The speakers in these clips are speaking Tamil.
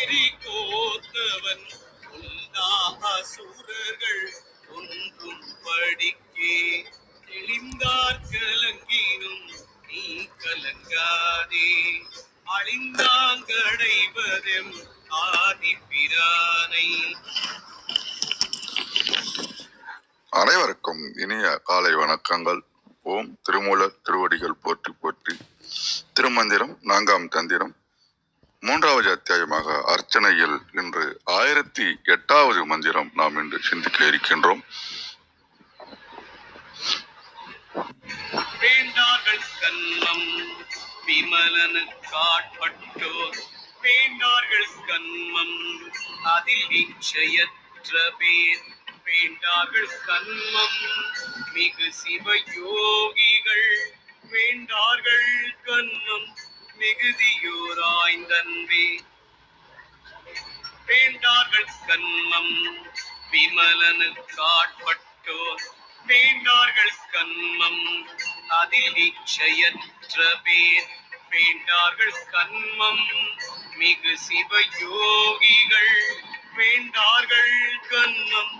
நெறி கோத்தவன் உண்டா அசுரர்கள் ஒன்றும் படிக்கே. தெளிந்தார் கலங்கினும் நீ கலங்காதே. அழிந்தாங்கடைவதும் ஆதிப்பிரானை அனைவருக்கும் இனிய காலை வணக்கங்கள். ஓம் திருமூலர் திருவடிகள் போற்றி போற்றி. திருமந்திரம் நான்காம் தந்திரம். மூன்றாவது அத்தியாயமாக அர்ச்சனையில் இன்று ஆயிரத்தி எட்டாவது மந்திரம் நாம் இன்று சிந்திக்க இருக்கின்றோம். வேண்டார்கள் கன்மம் விமலனுக்காட்பட்டோர் வேண்டார்கள் கன்மம் அதில் இச்சையற்ற பேர். வேண்டார்கள் கன்மம் மிகு சிவயோகிகள் வேண்டார்கள் கன்மம் மிகுதியோராய்ந்தன்பே வேண்டார்கள் கன்மம் விமலனுக்காட்பட்டோர் வேண்டார்கள் கண்மம் அதில் இச்சையற்ற பேர். வேண்டார்கள் கண்மம் மிகு சிவயோகிகள். வேண்டார்கள் கண்மம்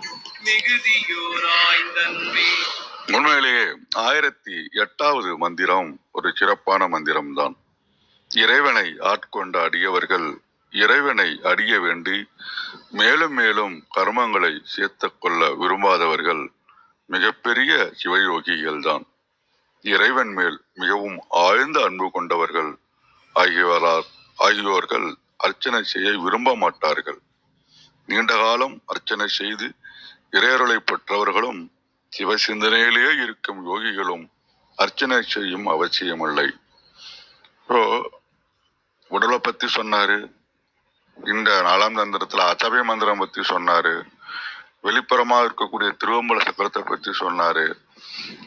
மிகுதியோராய்ந்தன்பே உண்மையிலேயே ஆயிரத்தி எட்டாவது மந்திரம் ஒரு சிறப்பான மந்திரம்தான். இறைவனை ஆட்கொண்ட அடியவர்கள் இறைவனை அடிய வேண்டி மேலும் மேலும் கர்மங்களை சேர்த்து கொள்ள விரும்பாதவர்கள் மிகப்பெரிய சிவயோகிகள்தான். இறைவன் மேல் மிகவும் ஆழ்ந்த அன்பு கொண்டவர்கள் ஆகியோரால் ஆகியோர்கள் அர்ச்சனை செய்ய விரும்ப மாட்டார்கள். நீண்ட காலம் அர்ச்சனை செய்து இறையருளை பெற்றவர்களும் சிவ சிந்தனையிலேயே இருக்கும் யோகிகளும் அர்ச்சனை செய்யும் அவசியமில்லை. இப்போ உடலை பத்தி சொன்னாரு. இந்த நாலாம் தந்திரத்துல அசபை மந்திரம் பத்தி சொன்னாரு. வெளிப்புறமா இருக்கக்கூடிய திருவம்பல சக்கரத்தை பத்தி சொன்னாரு.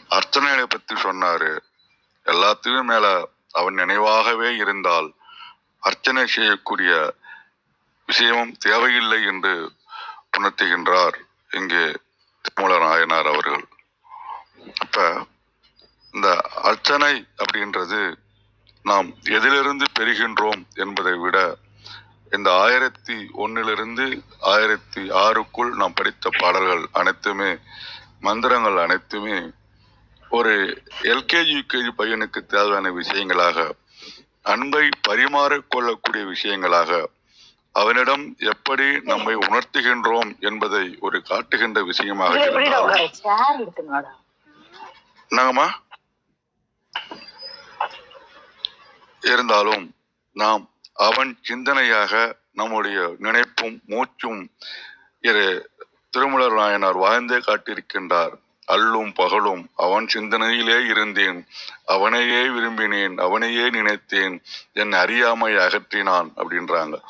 அர்ச்சனைகளை பத்தி சொன்னாரு. எல்லாத்தையும் மேல அவன் நினைவாகவே இருந்தால் அர்ச்சனை செய்யக்கூடிய விஷயமும் தேவையில்லை என்று உணர்த்துகின்றார் இங்கே திருமூல நாயனார் அவர்கள். அப்ப இந்த அர்ச்சனை அப்படின்றது நாம் எதிலிருந்து பெறுகின்றோம் என்பதை விட இந்த ஆயிரத்தி ஒன்னிலிருந்து ஆயிரத்தி ஆறுக்குள் நாம் படித்த பாடல்கள் அனைத்துமே மந்திரங்கள் அனைத்துமே ஒரு எல்கேஜி யூகேஜி பையனுக்கு தேவையான விஷயங்களாக அன்பை பரிமாறிக் கொள்ளக்கூடிய விஷயங்களாக அவனிடம் எப்படி நம்மை உணர்த்துகின்றோம் என்பதை ஒரு காட்டுகின்ற விஷயமாக இதுல எப்படிடா இருந்தால் உட்கார சேர் இருக்குங்கடா என்னங்கம்மா இருந்தாலும் நாம் அவன் சிந்தனையாக நம்முடைய நினைப்பும் மூச்சும் இரு திருமலர் நாயனார் வாழ்ந்தே காட்டியிருக்கின்றார். அல்லும் பகலும் அவன் சிந்தனையிலே இருந்தேன். அவனையே விரும்பினேன் அவனையே நினைத்தேன். என் அறியாமை அகற்றினான் அப்படின்றாங்க.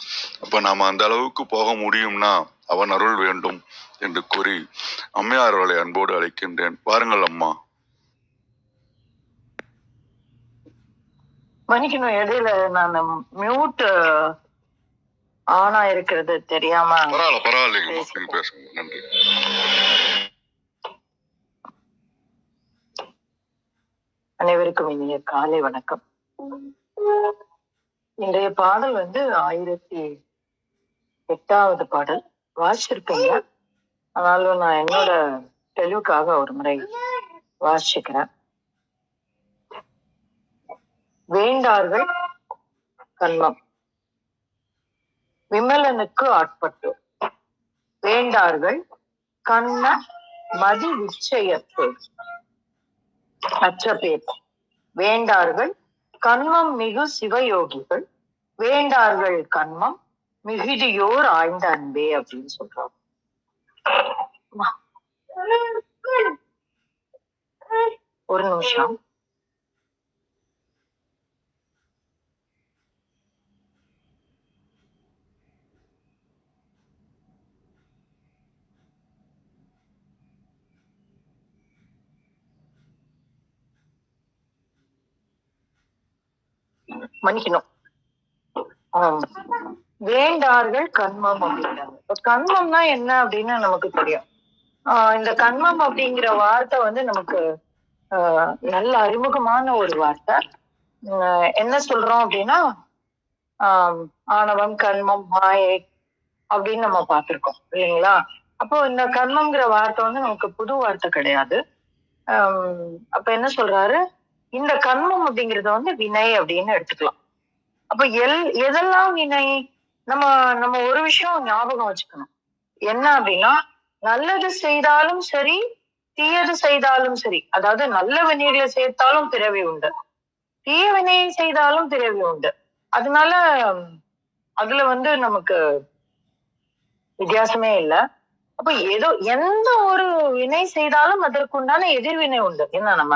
அப்ப நாம அந்த அளவுக்கு போக முடியும்னா அவன் அருள் வேண்டும் என்று கூறி அம்மையார் அவர்களை அன்போடு அழைக்கின்றேன். வாருங்கள் அம்மா. மன்னிக்கணும் இடையில நான் மியூட் ஆனா இருக்கிறது தெரியாம பரவாயில்ல பரவாயில்லைங்க நீங்க பேசுங்க நன்றி. அனைவருக்கும் இனிய காலை வணக்கம். இன்றைய பாடல் வந்து ஆயிரத்தி எட்டாவது பாடல். வாசிச்சிருப்பீங்க ஆனாலும் நான் என்னோட தெளிவுக்காக ஒரு முறை வாசிக்கிறேன். வேண்டார்கள் கண்மம். விமலனுக்கு ஆட்பட்டு. வேண்டார்கள் கண்ண மதி நிச்சயத்து அச்சபேர் வேண்டார்கள் கண்மம் மிகு சிவயோகிகள். வேண்டார்கள் கண்மம் மிகுதியோர் ஆய்ந்த அன்பே அப்படின்னு சொல்றாங்க. ஒரு நிமிஷம். மன்னிக்கணும். வேண்டார்கள் கண்மம் அப்படிங்கிறாங்க இப்ப கண்மம்னா என்ன அப்படின்னு நமக்கு தெரியும். ஆஹ் இந்த கண்மம் அப்படிங்கிற வார்த்தை வந்து நமக்கு நல்ல அறிமுகமான ஒரு வார்த்தை. ஆஹ் என்ன சொல்றோம் அப்படின்னா ஆஹ் ஆணவம் கண்மம் மாயை அப்படின்னு நம்ம பார்த்திருக்கோம். இல்லைங்களா? அப்போ இந்த கர்மம்ங்கிற வார்த்தை வந்து நமக்கு புது வார்த்தை கிடையாது. அப்ப என்ன சொல்றாரு? இந்த கர்மம் அப்படிங்கறத வந்து வினை அப்படின்னு எடுத்துக்கலாம். அப்ப எல் எதெல்லாம் வினை? நம்ம நம்ம ஒரு விஷயம் ஞாபகம் வச்சுக்கணும். என்ன அப்படின்னா நல்லது செய்தாலும் சரி தீயது செய்தாலும் சரி அதாவது நல்ல வினைகளை சேர்த்தாலும் பிறவி உண்டு. தீய வினையை செய்தாலும் பிறவி உண்டு. அதனால அதுல வந்து நமக்கு வித்தியாசமே இல்லை. அப்ப ஏதோ எந்த ஒரு வினை செய்தாலும் அதற்குண்டான எதிர்வினை உண்டு. என்ன நம்ம?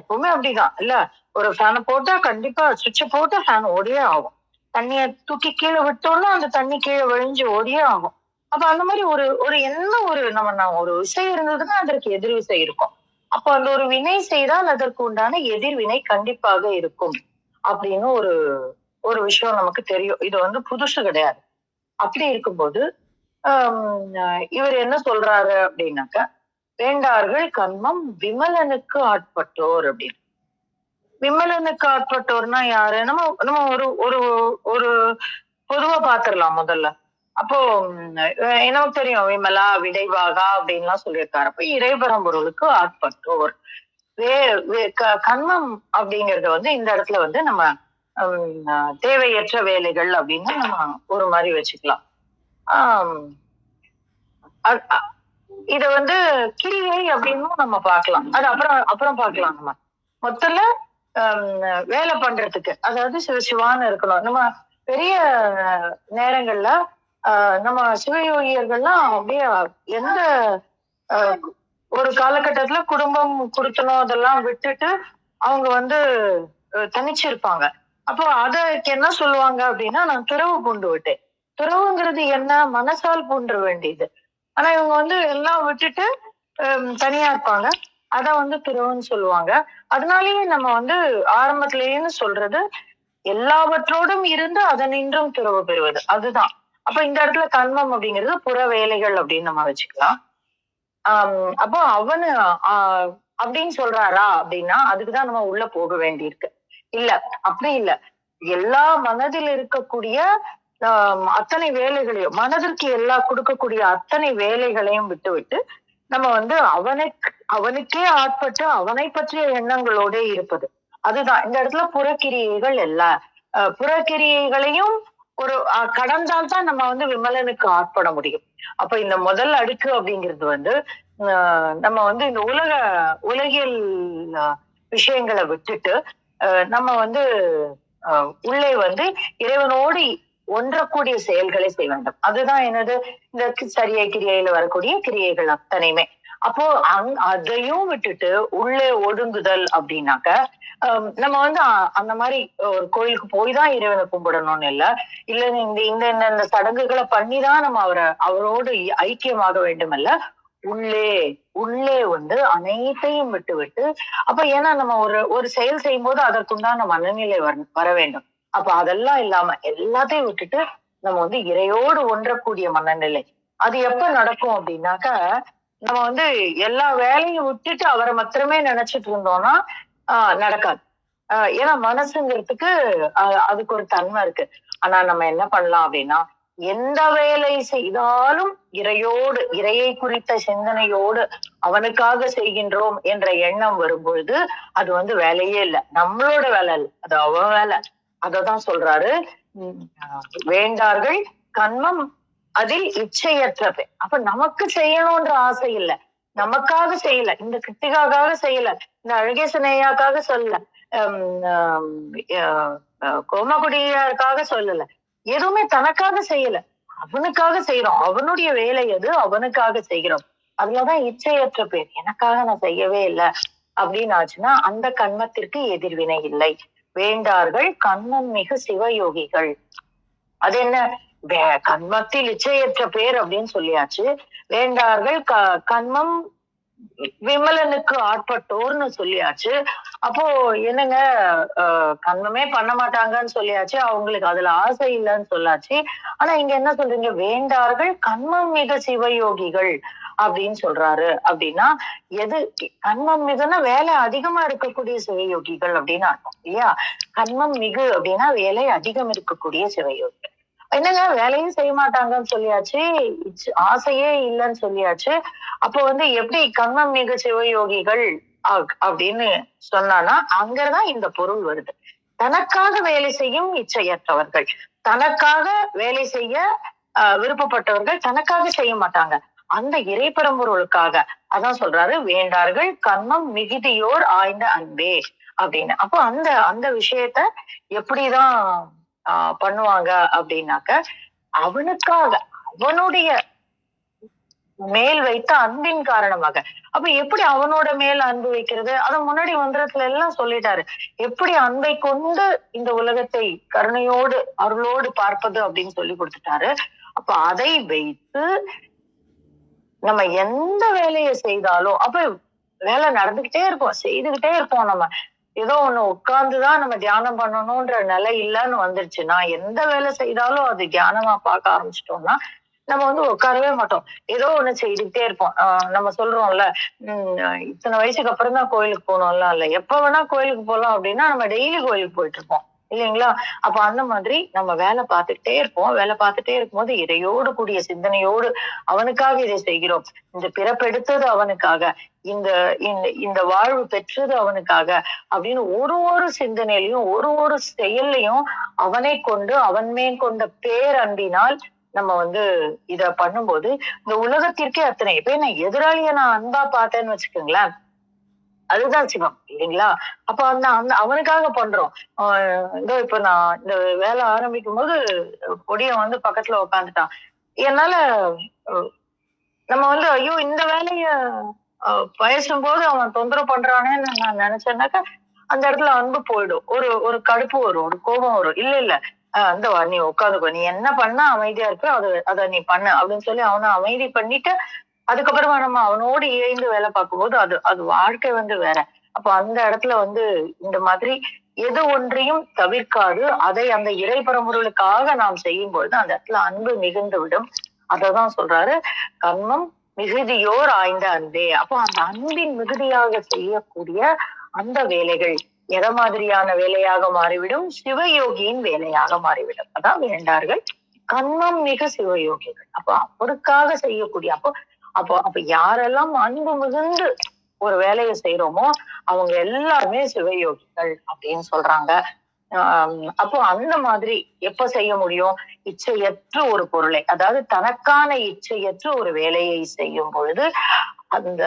எப்பவுமே அப்படிதான். இல்ல ஒரு ஃபேனை போட்டா கண்டிப்பா சுவிட்ச போட்டா ஃபேன் ஓடியே ஆகும். தண்ணிய தூக்கி கீழே விட்டோம்னா அந்த தண்ணி கீழே விழிஞ்சு ஓடியே ஆகும். அப்ப அந்த மாதிரி ஒரு ஒரு என்ன ஒரு நம்ம நான் ஒரு விசை இருந்ததுன்னா அதற்கு எதிர் விசை இருக்கும். அப்போ அந்த ஒரு வினை செய்தால் அதற்கு உண்டான எதிர்வினை கண்டிப்பாக இருக்கும். அப்படின்னு ஒரு ஒரு விஷயம் நமக்கு தெரியும். இது வந்து புதுசு கிடையாது. அப்படி இருக்கும்போது ஆஹ் இவர் என்ன சொல்றாரு அப்படின்னாக்க வேண்டார்கள் கண்மம் விமலனுக்கு ஆட்பட்டோர் அப்படின்னு. விமலனுக்கு ஆட்பட்டோர்னா யாரு? நம்ம நம்ம ஒரு ஒரு ஒரு பொதுவா பாத்திரலாம் முதல்ல. அப்போ எனக்கு தெரியும் விமலா விடைவாகா அப்படின்லாம் சொல்லியிருக்காரு. அப்ப இறைபரம்பொருளுக்கு ஆட்பட்டோர். வே க- கண்மம் அப்படிங்கறது வந்து இந்த இடத்துல வந்து நம்ம ஹம், தேவையற்ற வேலைகள் அப்படின்னு நம்ம ஒரு மாதிரி வச்சுக்கலாம். ஆஹ் இத வந்து கிரியை அப்படின்னும் நம்ம பார்க்கலாம். அது அப்புறம் அப்புறம் பார்க்கலாம் நம்ம. மொத்தல ஹம், வேலை பண்றதுக்கு அதாவது சிவ சிவான்னு இருக்கணும். நம்ம பெரிய நேரங்கள்ல ஆஹ், நம்ம சிவயோகியர்கள்லாம் அப்படியே எந்த ஒரு காலகட்டத்துல குடும்பம் கொடுத்தனும் அதெல்லாம் விட்டுட்டு அவங்க வந்து அஹ், தனிச்சிருப்பாங்க. அப்போ அதற்கு என்ன சொல்லுவாங்க அப்படின்னா நான் துறவு பூண்டு விட்டேன். துறவுங்கிறது என்ன? மனசால் பூண்ட வேண்டியது. ஆனா இவங்க வந்து எல்லாம் விட்டுட்டு தனியா இருப்பாங்க. அத வந்து துறவுன்னு சொல்லுவாங்க. அதனாலயே நம்ம வந்து ஆரம்பத்திலேன்னு சொல்றது எல்லாவற்றோடும் இருந்து அதனின்றும் துறவு பெறுவது. அதுதான். அப்ப இந்த இடத்துல கண்மம் அப்படிங்கிறது புற வேலைகள் அப்படின்னு நம்ம வச்சுக்கலாம். ஆஹ் அப்போ அவனு ஆஹ் அப்படின்னு சொல்றாரா அப்படின்னா அதுக்குதான் நம்ம உள்ள போக வேண்டியிருக்கு. இல்ல அப்படி இல்ல. எல்லா மனதில் இருக்கக்கூடிய அத்தனை வேலைகளையும் மனதிற்கு எல்லா கொடுக்கக்கூடிய அத்தனை வேலைகளையும் விட்டுவிட்டு நம்ம வந்து அவனுக்கு அவனுக்கே ஆட்பட்டு அவனை பற்றிய எண்ணங்களோட இருப்பது. அதுதான். இந்த இடத்துல புறக்கிரியைகள் எல்லா புறக்கிரியைகளையும் ஒரு கடந்தால் தான் நம்ம வந்து விமலனுக்கு ஆட்பட முடியும். அப்ப இந்த முதல் அடுக்கு அப்படிங்கிறது வந்து ஆஹ் நம்ம வந்து இந்த உலக உலகியல் விஷயங்களை விட்டுட்டு நம்ம வந்து ஆஹ் உள்ளே வந்து இறைவனோடு ஒன்றக்கூடிய செயல்களை செய்ய வேண்டும். அதுதான் என்னது? இந்த சரியை கிரியையில வரக்கூடிய கிரியைகள் அத்தனையுமே. அப்போ அங் அதையும் விட்டுட்டு உள்ளே ஒடுங்குதல் அப்படின்னாக்க நம்ம வந்து அந்த மாதிரி ஒரு கோயிலுக்கு போய் தான் இறைவனை கும்பிடணும்னு இல்ல. இல்ல இந்த இந்த இந்த சடங்குகளை பண்ணி தான் நம்ம அவரை அவரோடு ஐக்கியமாக வேண்டும் அல்ல உள்ளே உள்ளே வந்து அனைத்தையும் விட்டு விட்டு அப்ப ஏன்னா நம்ம ஒரு ஒரு செயல் செய்யும் போது அதற்குண்டான மனநிலை வர வர வேண்டும். அப்ப அதெல்லாம் இல்லாம எல்லாத்தையும் விட்டுட்டு நம்ம வந்து இறையோடு ஒன்றக்கூடிய மனநிலை. அது எப்ப நடக்கும் அப்படின்னாக்க நம்ம வந்து எல்லா வேலையும் விட்டுட்டு அவரை மாத்திரமே நினைச்சிட்டு இருந்தோம்னா ஆஹ் நடக்காது. ஆஹ் ஏன்னா மனசுங்கிறதுக்கு அதுக்கு ஒரு தன்மை இருக்கு. ஆனா நம்ம என்ன பண்ணலாம் அப்படின்னா எந்த வேலை செய்தாலும் இறையோடு இறையை குறித்த சிந்தனையோடு அவனுக்காக செய்கின்றோம் என்ற எண்ணம் வரும்பொழுது அது வந்து வேலையே இல்லை. நம்மளோட வேலை இல்லை அது அவன் வேலை. அததான் சொல்றாரு. வேண்டார்கள் கண்மம் அதில் இச்சையற்ற பெண் அப்ப நமக்கு செய்யணும்ன்ற ஆசை இல்ல. நமக்காக செய்யல. இந்த கிருத்திகாக்காக செய்யல. இந்த அழகேசனையாக்காக சொல்லல. கோமகுடியாருக்காக சொல்லல. எதுவுமே தனக்காக செய்யல. அவனுக்காக செய்யறோம் அவனுடைய வேலை அது அவனுக்காக செய்கிறோம். அதுலதான் இச்சையற்ற பேர். எனக்காக நான் செய்யவே இல்லை. அப்படின்னு ஆச்சுன்னா அந்த கண்மத்திற்கு எதிர்வினை இல்லை. வேண்டார்கள் கண்மம் மிகு சிவயோகிகள். அது என்ன வே- கண்மத்தில் இச்சையற்ற பேர் அப்படின்னு சொல்லியாச்சு. வேண்டார்கள் க கண்மம் விமலனுக்கு ஆட்பட்டோர்னு சொல்லியாச்சு. அப்போ என்னங்க அஹ், பண்ண மாட்டாங்கன்னு சொல்லியாச்சு. அவங்களுக்கு அதுல ஆசை இல்லைன்னு சொல்லாச்சு. ஆனா இங்க என்ன சொல்றீங்க? வேண்டார்கள் கண்மம் மிக சிவயோகிகள் அப்படின்னு சொல்றாரு. அப்படின்னா எது கண்மம் மிகுனா வேலை அதிகமா இருக்கக்கூடிய சிவயோகிகள் அப்படின்னு அர்த்தம் இல்லையா? கண்மம் மிகு அப்படின்னா வேலை அதிகம் இருக்கக்கூடிய சிவயோகிகள். என்னங்க வேலையும் செய்ய மாட்டாங்கன்னு சொல்லியாச்சு. ஆசையே இல்லைன்னு சொல்லியாச்சு. அப்போ வந்து எப்படி கண்ணம் மிக சிவயோகிகள் அப்படின்னு சொன்னானா அங்கதான் இந்த பொருள் வருது. தனக்காக வேலை செய்யும் இச்சையற்றவர்கள். தனக்காக வேலை செய்ய விருப்பப்பட்டவர்கள் தனக்காக செய்ய மாட்டாங்க. அந்த இறைப்பரம்பொருளுக்காக அதான் சொல்றாரு வேண்டார்கள் கர்மம் மிகுதியோர் ஆய்ந்த அன்பே அப்படின்னு. அப்போ அந்த அந்த விஷயத்த எப்படிதான் ஆஹ் பண்ணுவாங்க அப்படின்னாக்க அவனுக்காக அவனுடைய மேல் வைத்த அன்பின் காரணமாக. அப்ப எப்படி அவனோட மேல் அன்பு வைக்கிறது? அது முன்னாடி மந்திரத்துல எல்லாம் சொல்லிட்டாரு. எப்படி அன்பை கொண்டு இந்த உலகத்தை கருணையோடு அருளோடு பார்ப்பது அப்படின்னு சொல்லி கொடுத்துட்டாரு. அப்ப அதை வைத்து நம்ம எந்த வேலையை செய்தாலும் அப்ப வேலை நடந்துகிட்டே இருப்போம் செய்துகிட்டே இருப்போம் நம்ம. ஏதோ ஒண்ணு உட்கார்ந்துதான் நம்ம தியானம் பண்ணணும்ன்ற நிலை இல்லைன்னு வந்துருச்சுன்னா எந்த வேலை செய்தாலும் அது தியானமா பார்க்க ஆரம்பிச்சிட்டோம்னா நம்ம வந்து உட்காரவே மாட்டோம். ஏதோ ஒண்ணு செய்துக்கிட்டே இருப்போம். ஆஹ் நம்ம சொல்றோம்ல உம் இத்தனை வயசுக்கு அப்புறம் தான் கோயிலுக்கு போகணும்லாம் இல்ல. எப்ப வேணா கோயிலுக்கு போகலாம் அப்படின்னா நம்ம டெய்லி கோயிலுக்கு போயிட்டு இருப்போம். இல்லைங்களா? அப்ப அந்த மாதிரி நம்ம வேலை பார்த்துக்கிட்டே இருப்போம். வேலை பார்த்துட்டே இருக்கும்போது இறையோடு கூடிய சிந்தனையோடு அவனுக்காக இதை செய்கிறோம். இந்த பிறப்பெடுத்தது அவனுக்காக இந்த இந்த இந்த வாழ்வு பெற்றது அவனுக்காக அப்படின்னு ஒரு ஒரு சிந்தனையிலையும் ஒரு ஒரு செயல்லையும் அவனை கொண்டு அவன் மேல் கொண்ட பேரன்பினால் நம்ம வந்து இத பண்ணும்போது இந்த உலகத்திற்கே அத்தனை இப்ப நான் எதிராளிய நான் அன்பா பார்த்தேன்னு வச்சுக்கோங்களேன். அதுதான் சிவம் இல்லைங்களா? அப்ப அந்த அந்த அவனுக்காக பண்றோம். ஆஹ் இதோ இப்ப நான் இந்த வேலை ஆரம்பிக்கும் போது பொடிய வந்து பக்கத்துல உக்காந்துட்டான். என்னால நம்ம வந்து ஐயோ இந்த வேலைய அஹ், பேசும்போது அவன் தொந்தரவு பண்றானேன்னு நான் நினைச்சேன்னாக்கா அந்த இடத்துல அன்பு போயிடும். ஒரு ஒரு கடுப்பு வரும் ஒரு கோபம் வரும். இல்ல இல்ல. ஆஹ் நீ உட்காந்துக்கோ நீ என்ன பண்ணா அமைதியா இருக்கோ அது அதை நீ பண்ண அப்படின்னு சொல்லி அவனை அமைதி பண்ணிட்டு அதுக்கப்புறமா நம்ம அவனோடு இயைந்து வேலை பார்க்கும்போது அது அது வாழ்க்கை வந்து வேற. அப்போ அந்த இடத்துல வந்து இந்த மாதிரி எது ஒன்றையும் தவிர்க்காது. அதை அந்த இறை பரம்பொருளுக்காக நாம் செய்யும் பொழுது அந்த இடத்துல அன்பு மிகுந்து விடும் அததான் சொல்றாரு கர்மம் மிகுதியோர் ஆய்ந்த அன்பே. அப்போ அந்த அன்பின் மிகுதியாக செய்யக்கூடிய அந்த வேலைகள் எத மாதிரியான வேலையாக மாறிவிடும்? சிவயோகியின் வேலையாக மாறிவிடும். அதான் வேண்டார்கள். கண்மம் மிக சிவயோகிகள். அப்போ அவருக்காக செய்யக்கூடிய அப்போ அப்போ அப்ப யாரெல்லாம் அன்பு மிகுந்து ஒரு வேலையை செய்யறோமோ அவங்க எல்லாருமே சிவயோகிகள் அப்படின்னு சொல்றாங்க. அப்போ அந்த மாதிரி எப்ப செய்ய முடியும்? இச்சையற்ற ஒரு பொருளை அதாவது தனக்கான இச்சையற்ற ஒரு வேலையை செய்யும் பொழுது அந்த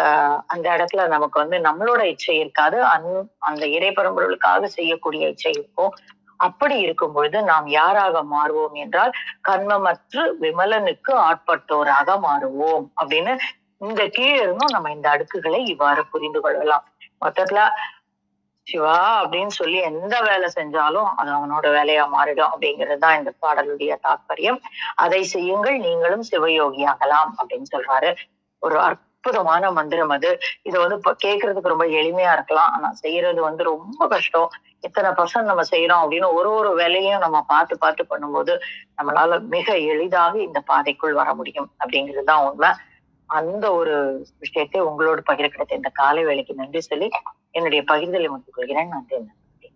அந்த இடத்துல நமக்கு வந்து நம்மளோட இச்சை இருக்காது. அந் அந்த இறைப்பரம்பொருளுக்காக செய்யக்கூடிய இச்சை இருக்கும். அப்படி இருக்கும் பொழுது நாம் யாராக மாறுவோம் என்றால் கண்மமற்று விமலனுக்கு ஆட்பட்டோராக மாறுவோம் அப்படின்னு இந்த கீழே இருந்தும் நம்ம இந்த அடுக்குகளை இவ்வாறு புரிந்து கொள்ளலாம். மொத்தத்துல சிவா அப்படின்னு சொல்லி எந்த வேலை செஞ்சாலும் அது அவனோட வேலையா மாறிடும் அப்படிங்கிறது தான் இந்த பாடலுடைய தாற்பயம் அதை செய்யுங்கள் நீங்களும் சிவயோகியாகலாம் அப்படின்னு சொல்றாரு. ஒரு அற்புதமான மந்திரம் அது. இதை வந்து கேட்கறதுக்கு ரொம்ப எளிமையா இருக்கலாம். ஆனா செய்யறது வந்து ரொம்ப கஷ்டம். எத்தனை பர்சன்ட் நம்ம செய்யறோம் அப்படின்னு ஒரு ஒரு வேலையும் நம்ம பார்த்து பார்த்து பண்ணும்போது நம்மளால மிக எளிதாக இந்த பாதைக்குள் வர முடியும் அப்படிங்கிறது தான் உண்மை. அந்த ஒரு விஷயத்தை உங்களோடு பகிர கிடைத்த இந்த காலை வேலைக்கு நன்றி சொல்லி என்னுடைய பகிர்தலை முடித்துக் கொள்கிறேன். நன்றி நன்றி.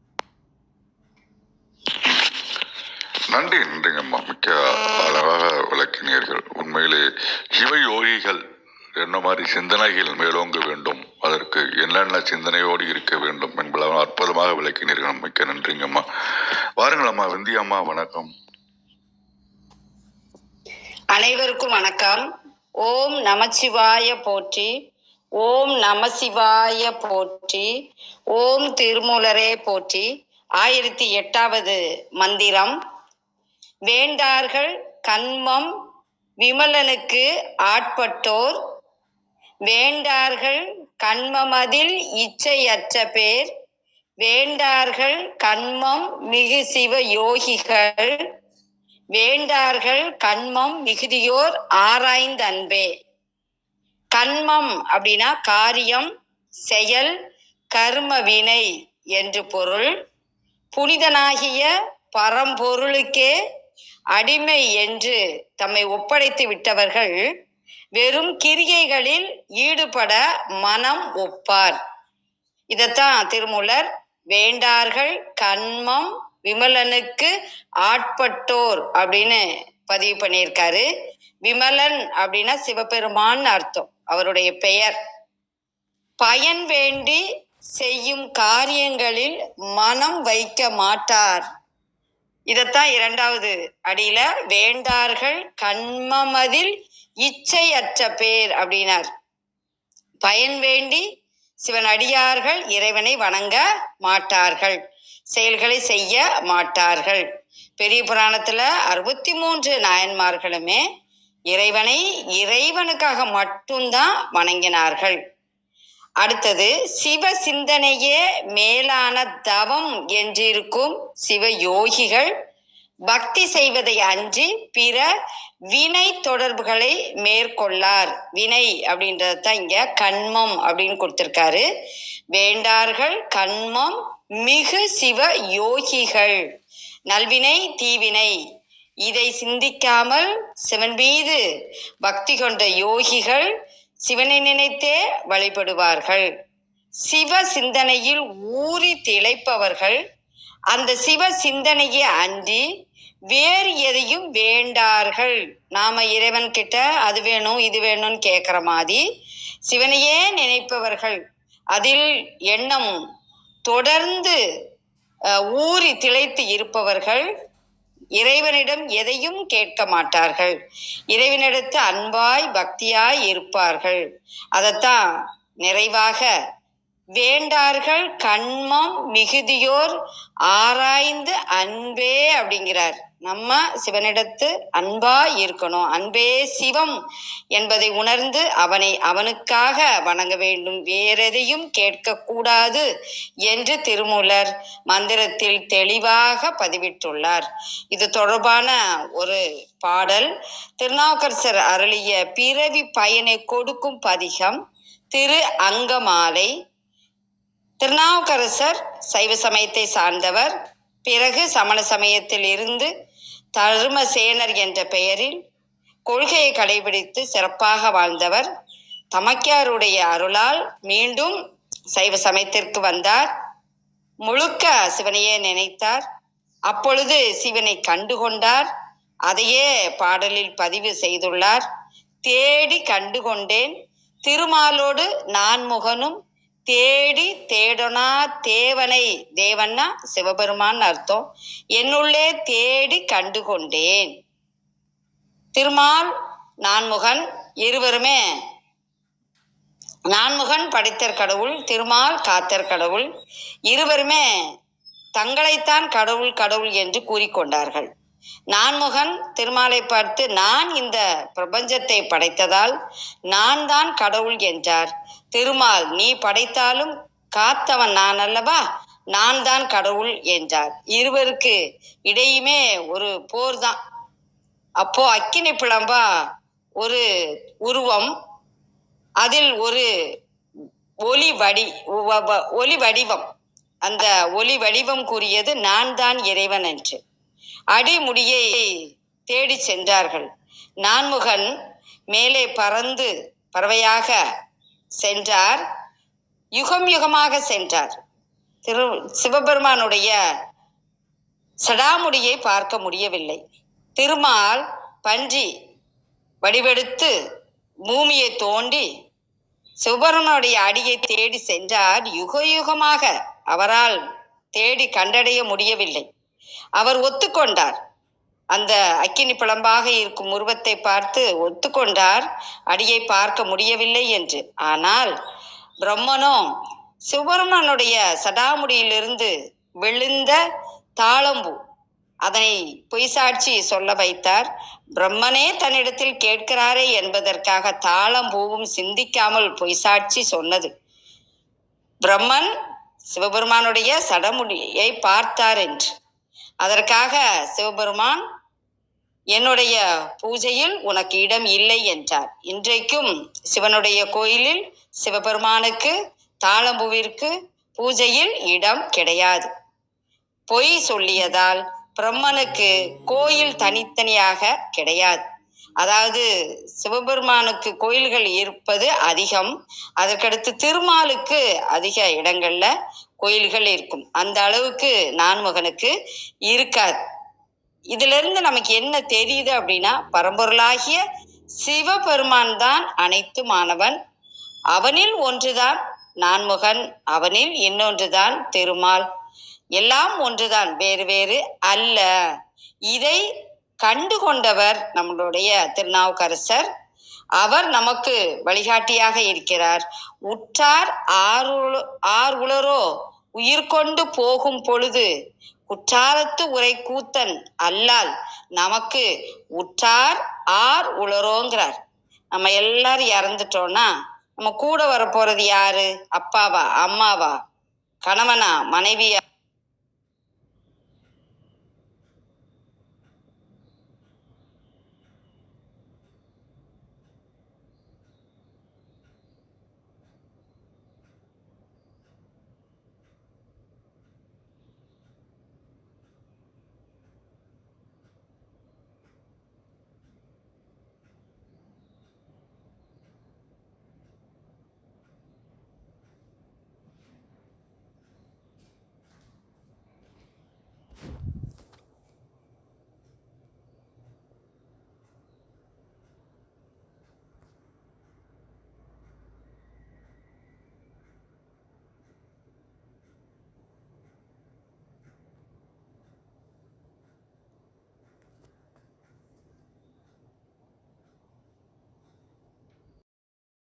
நன்றிங்கம்மா. மிக்க அழகாக விளக்கினீர்கள். உண்மையிலே சிவயோகிகள் என்ன மாதிரி சிந்தனைகள் மேலோங்க வேண்டும்? அதற்கு என்னென்ன சிந்தனையோடு இருக்க வேண்டும் என்பதை அற்புதமாக விளக்கினீர்கள். மிக்க நன்றிங்கம்மா வாருங்கள் அம்மா விந்தியம்மா வணக்கம். அனைவருக்கும் வணக்கம். ஓம் நமசிவாய போற்றி ஓம் நமசிவாய போற்றி ஓம் திருமூலரே போற்றி. ஆயிரத்தி எட்டாவது மந்திரம். வேண்டார்கள் கண்மம் விமலனுக்கு ஆட்பட்டோர் வேண்டார்கள் கண்மமதில் இச்சையற்ற பேர் வேண்டார்கள் கண்மம் மிகு சிவ யோகிகள் வேண்டார்கள் கண்மம் மிகுதியோர் ஆராய்ந்த அன்பே கண்மம் அப்படின்னா காரியம் செயல் கர்ம வினை என்று பொருள். புனிதனாகிய பரம்பொருளுக்கே அடிமை என்று தம்மை ஒப்படைத்து விட்டவர்கள் வெறும் கிரியைகளில் ஈடுபட மனம் ஒப்பார். இதத்தான் திருமூலர் வேண்டார்கள் கண்மம் விமலனுக்கு ஆட்பட்டோர் அப்படின்னு பதிவு பண்ணியிருக்காரு. விமலன் அப்படின்னா சிவபெருமான் அர்த்தம் அவருடைய பெயர். பயன் வேண்டி செய்யும் காரியங்களில் மனம் வைக்க மாட்டார். இதத்தான் இரண்டாவது அடியில வேண்டார்கள் கண்மமதில் இச்சையற்ற பேர் அப்படின்னார். பயன் வேண்டி சிவன் அடியார்கள் இறைவனை வணங்க மாட்டார்கள். செயல்களை செய்ய மாட்டார்கள். பெரிய புராணத்துல அறுபத்தி மூன்று நாயன்மார்களுமே இறைவனை இறைவனுக்காக மட்டும்தான் வணங்கினார்கள். அடுத்தது சிவ சிந்தனையே மேலான தவம் என்றிருக்கும் சிவ யோகிகள் பக்தி செய்வதை அஞ்சு பிற வினை தொடர்புகளை மேற்கொள்ளார். வினை அப்படின்றது தான் இங்க கண்மம் அப்படின்னு கொடுத்திருக்காரு. வேண்டார்கள் கண்மம் மிகு சிவ யோகிகள். நல்வினை தீவினை. இதை சிந்திக்காமல் சிவன் மீது பக்தி கொண்ட யோகிகள் சிவனை நினைத்தே வழிபடுவார்கள். சிவ சிந்தனையில் ஊறி திளைப்பவர்கள் அந்த சிவ சிந்தனையை அன்றி வேறு எதையும் வேண்டார்கள். நாம இறைவன் கிட்ட அது வேணும் இது வேணும்னு கேட்கிற மாதிரி சிவனையே நினைப்பவர்கள் அதில் எண்ணம் தொடர்ந்து ஊறி திளைத்து இருப்பவர்கள் இறைவனிடம் எதையும் கேட்க மாட்டார்கள். இறைவனிடத்து அன்பாய் பக்தியாய் இருப்பார்கள். அதைத்தான் நிறைவாக வேண்டார்கள் கண்மம் மிகுதியோர் ஆராய்ந்து அன்பே அப்படிங்கிறார். நம்ம சிவனிடத்து அன்பா இருக்கணும். அன்பே சிவம் என்பதை உணர்ந்து அவனை அவனுக்காக வணங்க வேண்டும். வேறெதையும் கேட்கக்கூடாது என்று திருமூலர் மந்திரத்தில் தெளிவாக பதிவிட்டுள்ளார். இது தொடர்பான ஒரு பாடல். திருநாவுக்கரசர் அருளிய பிறவி பயனை கொடுக்கும் பதிகம் திரு அங்கமாலை திருநாவுக்கரசர் சைவ சமயத்தை சார்ந்தவர். பிறகு சமண சமயத்தில் இருந்து தருமசேனர் என்ற பெயரில் கொள்கையை கடைபிடித்து சிறப்பாக வாழ்ந்தவர். தமக்கியாருடைய அருளால் மீண்டும் சைவ சமயத்திற்கு வந்தார். முழுக்க சிவனையே நினைத்தார். அப்பொழுது சிவனை கண்டுகொண்டார். அதையே பாடலில் பதிவு செய்துள்ளார். தேடி கண்டுகொண்டேன். திருமாலோடு நான் முகனும் தேடி தேடனா தேவனை. தேவன்னா சிவபெருமான் அர்த்தம். என்னுள்ளே தேடி கண்டுகொண்டேன். திருமால் நான்முகன் இருவருமே. நான்முகன் படித்தர் கடவுள் திருமால் காத்தர் கடவுள் இருவருமே. தங்களைத்தான் கடவுள் கடவுள் என்று கூறிக்கொண்டார்கள். நான்முகன் திருமாலை பார்த்து நான் இந்த பிரபஞ்சத்தை படைத்ததால் நான் தான் கடவுள் என்றார். திருமால் நீ படைத்தாலும் காத்தவன் நான் அல்லவா? நான் தான் கடவுள் என்றார். இருவருக்கு இடையுமே ஒரு போர் தான். அப்போ அக்கினி பிளம்பா ஒரு உருவம் அதில் ஒரு ஒலி வடி வ- வடிவம். அந்த ஒலி வடிவம் கூறியது நான் தான் இறைவன் என்று. அடிமுடியை தேடி சென்றார்கள். நான்முகன் மேலே பறந்து பறவையாக சென்றார். யுகம் யுகமாக சென்றார். திரு சிவபெருமானுடைய சடாமுடியை பார்க்க முடியவில்லை. திருமால் பன்றி வடிவெடுத்து பூமியை தோண்டி சிவபெருமனுடைய அடியை தேடி சென்றார். யுக யுகமாக அவரால் தேடி கண்டடைய முடியவில்லை. அவர் ஒத்துக்கொண்டார். அந்த அக்கினி பிளம்பாக இருக்கும் உருவத்தை பார்த்து ஒத்துக்கொண்டார். அடியை பார்க்க முடியவில்லை என்று. ஆனால் பிரம்மனோ சிவபெருமானுடைய சடாமுடியிலிருந்து விழுந்த தாளம்பூ அதனை பொய்சாட்சி சொல்ல வைத்தார். பிரம்மனே தன்னிடத்தில் கேட்கிறாரே என்பதற்காக தாளம்பூவும் சிந்திக்காமல் பொய்சாட்சி சொன்னது. பிரம்மன் சிவபெருமானுடைய சடமுடியை பார்த்தார் என்று. அதற்காக சிவபெருமான் என்னுடைய பூஜையில் உனக்கு இடம் இல்லை என்றார். இன்றைக்கும் சிவனுடைய கோயிலில் சிவபெருமானுக்கு தாளம்பூவிற்கு பூஜையில் இடம் கிடையாது. பொய் சொல்லியதால் பிரம்மனுக்கு கோயில் தனித்தனியாக கிடையாது. அதாவது சிவபெருமானுக்கு கோயில்கள் இருப்பது அதிகம். அதற்கடுத்து திருமாலுக்கு அதிக இடங்கள்ல கோயில்கள் இருக்கும். அந்த அளவுக்கு நான்முகனுக்கு இருக்காது இதுல இருந்து நமக்கு என்ன தெரியுது அப்படின்னா பரம்பொருளாகிய சிவபெருமான் தான் அனைத்து மாணவன். அவனில் ஒன்றுதான் நான்முகன் அவனில் இன்னொன்றுதான் திருமால். எல்லாம் ஒன்றுதான் வேறு வேறு அல்ல. இதை கண்டு கொண்டவர் நம்மளுடைய திருநாவுக்கரசர். அவர் நமக்கு வழிகாட்டியாக இருக்கிறார். உற்றார் ஆறு ஆர் உளரோ உயிர் கொண்டு போகும் பொழுது குற்றாலத்து உரை கூத்தன் அல்லால் நமக்கு உற்றார் ஆர் உளரோங்கிறார். நம்ம எல்லாரும் இறந்துட்டோம்னா நம்ம கூட வரப்போறது யாரு? அப்பாவா அம்மாவா? கணவனா மனைவியா?